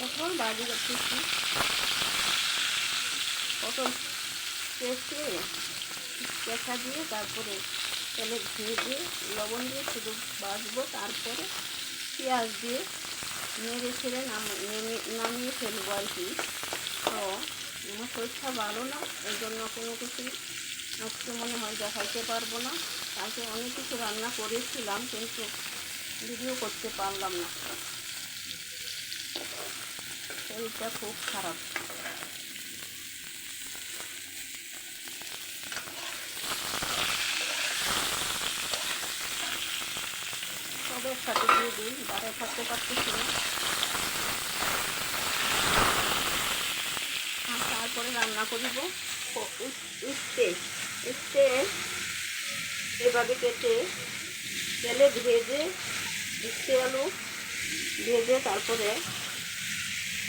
এখন বাজি করতেছি। পটল কেটে কেঁচা দিয়ে তারপরে তেলে ভেজে লবণ দিয়ে শুধু বাজবো তারপরে পেঁয়াজ দিয়ে নেড়ে ছেড়ে নাম- নেমে- নামিয়ে ফেলব আর কি। তো আমার শরীরটা ভালো না, এই জন্য কোনো কিছু আজকে মনে হয় দেখাইতে পারব না। কালকে অনেক কিছু রান্না করেছিলাম, কিন্তু ভিডিও করতে পারলাম না। শরীরটা খুব খারাপ। তারপরে রান্না করিব। উস্তে উস্তে এভাবে কেটে তেলে ভেজে উস্তে আলু ভেজে তারপরে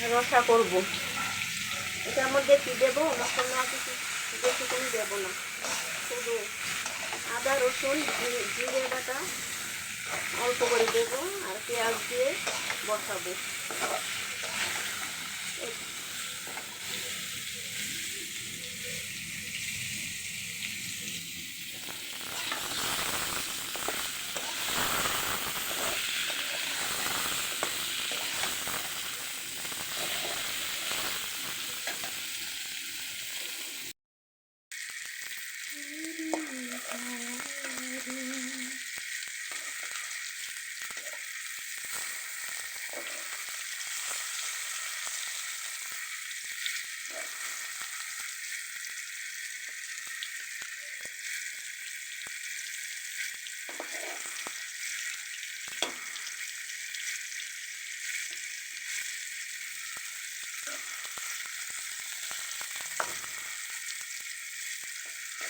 রসা করব। এটার মধ্যে কি দেবো? মশলা কিছু বেশি কোনো দেবো না। শুধু আদা, রসুন জিরে বাটা অল্প করে দেবো আর পেঁয়াজ দিয়ে বসাবো।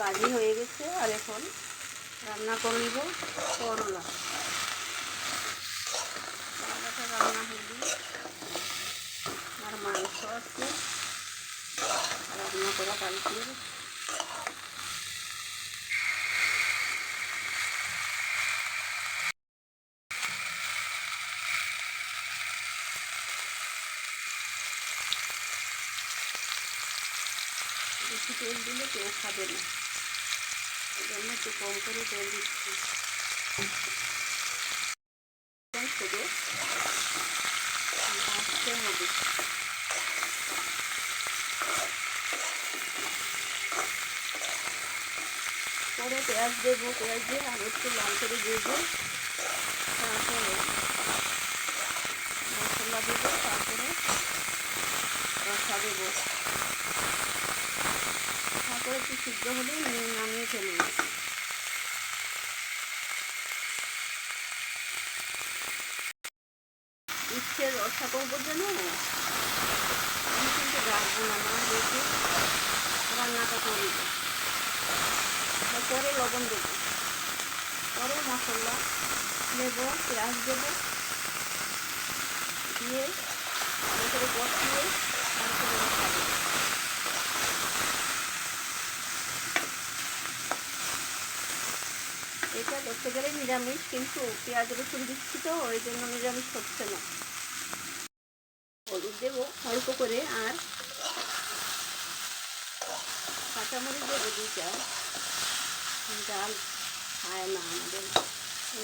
বাজি হয়ে গেছে, আর এখন রান্না করে নিব করলা। করলাটা রান্না হইলি আর মাংস আছে। রান্না করা কালকে বেশি তেল দিলে কেউ খাবে না। জন্য একটু কম করে তেল দিচ্ছি। পরে পেঁয়াজ দেবো। পেঁয়াজ দিয়ে আর একটু লাল করে দেবো তারপরে মশলা দেবো তারপরে রসা দেবো তারপরে একটু সিদ্ধ হলে নামিয়ে ফেলব ইচ্ছে রসা করব যেন আমি কিন্তু রাখব না, মা রেখে রান্নাটা করব পরে লবণ দেবো। পরে মশলা নেব পেঁয়াজ দেবো, দিয়ে করে বসিয়ে তারপরে রসা দেবো করতে গেলে নিরামিষ, কিন্তু পেঁয়াজ রসুন দিচ্ছি তো, ওই জন্য নিরামিষ হচ্ছে না। হলুদ দেবো অল্প করে, আর কাঁচামরিচ দেবো দুইটা ডাল খায় না আমাদের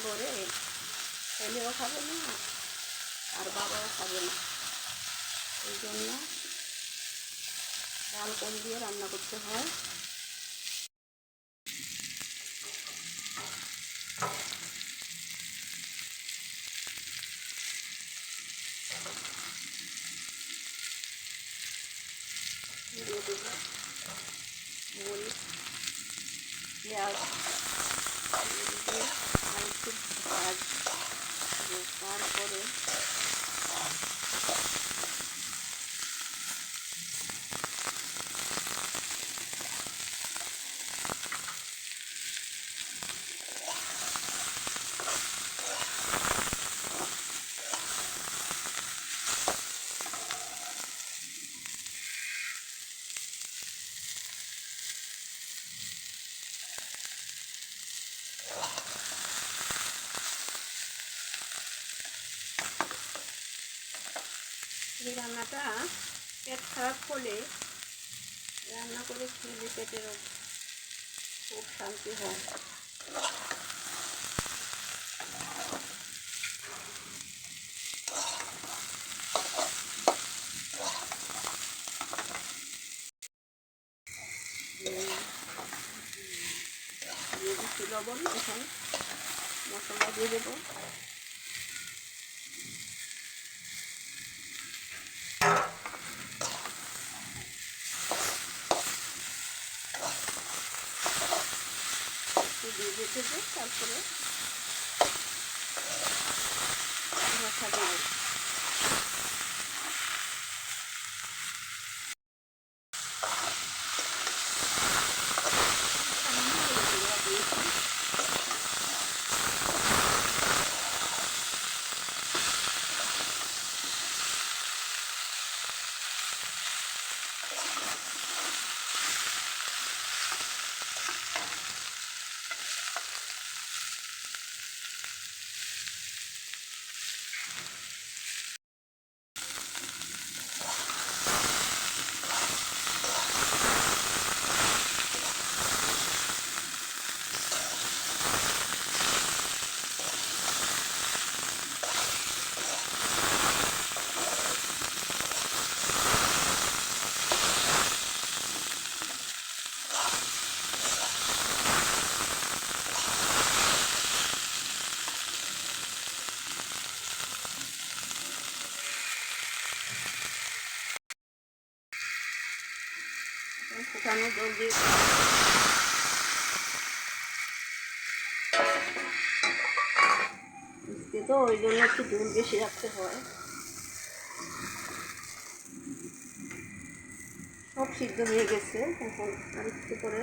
ঘরে, ছেলেও খাবে না, আর বাবাও খাবে না। এই জন্য ডাল কম দিয়ে রান্না করতে হয় দিয়ে দেবো মরিচ পেঁয়াজ দিয়ে আর একটু ভাজ তারপরে এই রান্নাটা পেট খারাপ হলে রান্না করে খেলে পেটের খুব শান্তি হয়। লবণ, এখন মশলা দিয়ে দেবো। দিয়ে দিতে হবে তারপরে রসা দেবো এখন জল দিয়ে মিষ্টি তো? ওই জন্য একটু দুধ বেশি রাখতে হয়। সব সিদ্ধ হয়ে গেছে, এখন আর একটু করে